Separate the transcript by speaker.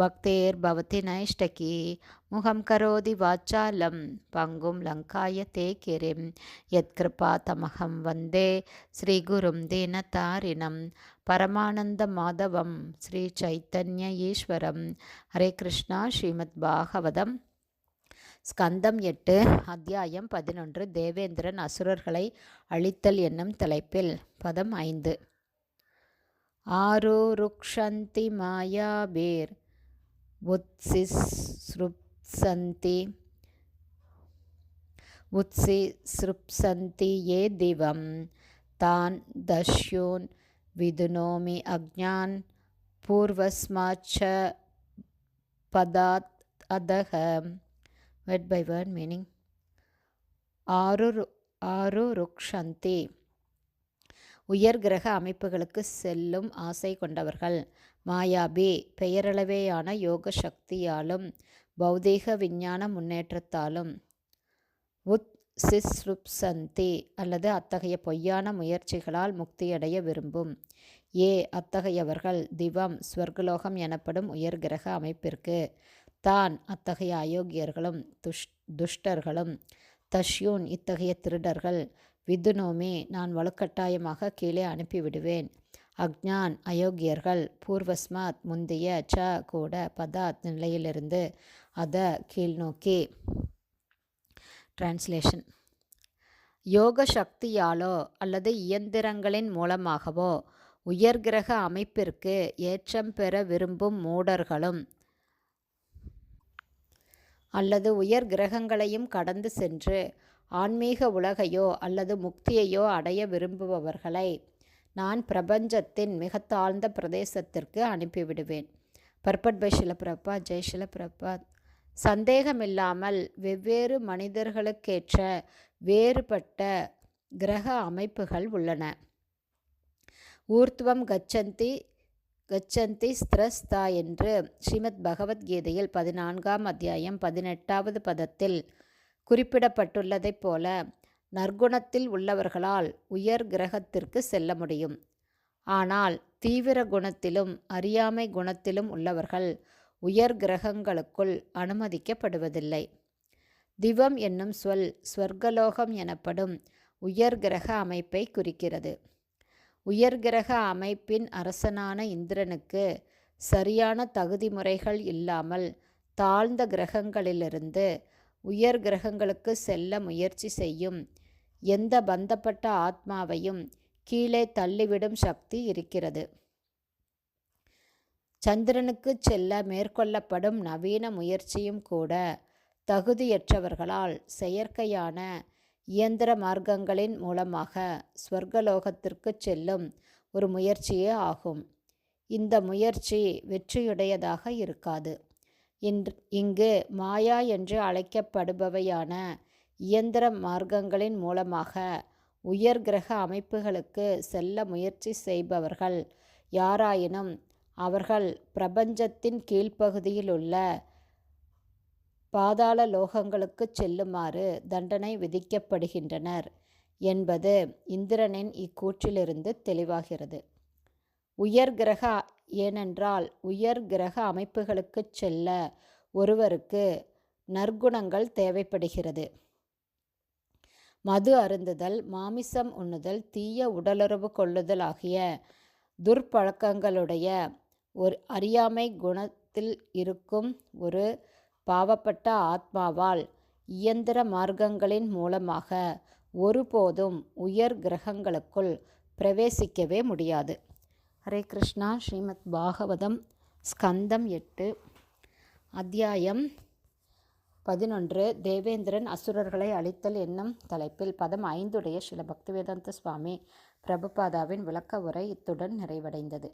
Speaker 1: பக்தேர்பவதி நைஷ்டகி முகம் கரோதி வாச்சாலம் பங்கும் லங்காய தே கிரிம் யத்கிருபா தமகம் வந்தே ஸ்ரீகுரும் தீனதாரிணம் பரமானந்த மாதவம் ஸ்ரீ சைத்தன்ய ஈஸ்வரம் ஹரே கிருஷ்ணா ஸ்ரீமத் பாகவதம் ஸ்கந்தம் எட்டு அத்தியாயம் பதினொன்று தேவேந்திரன் அசுரர்களை அழித்தல் என்னும் தலைப்பில் பதம் ஐந்து. ஆரு ருக்ஷந்தி மாயாபீர் உத்சிஸ்ருப்சந்தி உத்சிஸ்ருப்சந்தி ஏ திவம் தான் தஷ்யூன் விதுனோமி அக்ஞான் பூர்வஸ்மாச்ச பதாத் அதக வெட் பை வேர்ட் மீனிங் ஆரு ஆரு ருக்ஷந்தி உயர் கிரக அமைப்புகளுக்கு செல்லும் ஆசை கொண்டவர்கள்। மாயாபி பெயரளவேயான யோக சக்தியாலும் பௌதீக விஞ்ஞான முன்னேற்றத்தாலும். உத் சிஸ்ருப்சந்தி அல்லது அத்தகைய பொய்யான முயற்சிகளால் முக்தியடைய விரும்பும். ஏ அத்தகையவர்கள் திவம் ஸ்வர்கலோகம் எனப்படும் உயர் கிரக அமைப்பிற்கு. தான் அத்தகைய அயோக்கியர்களும் துஷ் துஷ்டர்களும். தஷ்யூன் இத்தகைய திருடர்கள். விதுனோமே நான் வலுக்கட்டாயமாக கீழே அனுப்பிவிடுவேன். அக்ஞான் அயோக்கியர்கள் பூர்வஸ்மாத் முந்தைய ச கூட பதாத் நிலையிலிருந்து அத கீழ்நோக்கி. டிரான்ஸ்லேஷன் யோக சக்தியாலோ அல்லது இயந்திரங்களின் மூலமாகவோ உயர்கிரக அமைப்பிற்கு ஏற்றம் பெற விரும்பும் மூடர்களும் அல்லது உயர் கிரகங்களையும் கடந்து சென்று ஆன்மீக உலகையோ அல்லது முக்தியையோ அடைய விரும்புபவர்களை நான் பிரபஞ்சத்தின் மிக தாழ்ந்த பிரதேசத்திற்கு அனுப்பிவிடுவேன். பர்பட் பை ஷிலப்பிரபா ஜெய் சந்தேகமில்லாமல் வெவ்வேறு மனிதர்களுக்கேற்ற வேறுபட்ட கிரக அமைப்புகள் உள்ளன. ஊர்த்துவம் கச்சந்தி கச்சந்தி ஸ்திரஸ்தா என்று ஸ்ரீமத் பகவத்கீதையில் பதினான்காம் அத்தியாயம் பதினெட்டாவது பதத்தில் குறிப்பிடப்பட்டுள்ளதைப் போல நற்குணத்தில் உள்ளவர்களால் உயர் கிரகத்திற்கு செல்ல முடியும். ஆனால் தீவிர குணத்திலும் அறியாமை குணத்திலும் உள்ளவர்கள் உயர் கிரகங்களுக்குள் அனுமதிக்கப்படுவதில்லை. திவம் என்னும் சொல் ஸ்வர்கலோகம் எனப்படும் உயர் கிரக அமைப்பை குறிக்கிறது. உயர்கிரக அமைப்பின் அரசனான இந்திரனுக்கு சரியான தகுதி முறைகள் இல்லாமல் தாழ்ந்த கிரகங்களிலிருந்து உயர் கிரகங்களுக்கு செல்ல முயற்சி செய்யும் எந்த பந்தப்பட்ட ஆத்மாவையும் கீழே தள்ளிவிடும் சக்தி இருக்கிறது. சந்திரனுக்கு செல்ல மேற்கொள்ளப்படும் நவீன முயற்சியும் கூட தகுதியற்றவர்களால் செயற்கையான இயந்திர மார்க்கங்களின் மூலமாக ஸ்வர்கலோகத்திற்கு செல்லும் ஒரு முயற்சியே ஆகும். இந்த முயற்சி வெற்றியுடையதாக இருக்காது. இன்று இங்கு மாயா என்று அழைக்கப்படுபவையான இயந்திர மார்க்கங்களின் மூலமாக உயர் கிரக அமைப்புகளுக்கு செல்ல முயற்சி செய்பவர்கள். யாராயினும் அவர்கள் பிரபஞ்சத்தின் கீழ்ப்பகுதியில் உள்ள பாதாள லோகங்களுக்கு செல்லுமாறு தண்டனை விதிக்கப்படுகின்றனர் என்பது இந்திரனின் இக்கூற்றிலிருந்து தெளிவாகிறது. உயர் கிரக ஏனென்றால் உயர் கிரக அமைப்புகளுக்கு செல்ல ஒருவருக்கு நற்குணங்கள் தேவைப்படுகிறது. மது அருந்துதல் மாமிசம் உண்ணுதல் தீய உடலுறவு கொள்ளுதல் ஆகிய துர்ப்பழக்கங்களுடைய ஒரு அறியாமை குணத்தில் இருக்கும் ஒரு பாவப்பட்ட ஆத்மாவால் இயந்திர மார்க்கங்களின் மூலமாக ஒருபோதும் உயர் கிரகங்களுக்குள் பிரவேசிக்கவே முடியாது. ஹரே கிருஷ்ணா. ஸ்ரீமத் பாகவதம் ஸ்கந்தம் எட்டு அத்தியாயம் பதினொன்று தேவேந்திரன் அசுரர்களை அழித்தல் என்னும் தலைப்பில் பதம் ஐந்துடைய ஸ்ரீல பக்திவேதாந்த சுவாமி பிரபுபாதாவின் விளக்க உரை இத்துடன் நிறைவடைந்தது.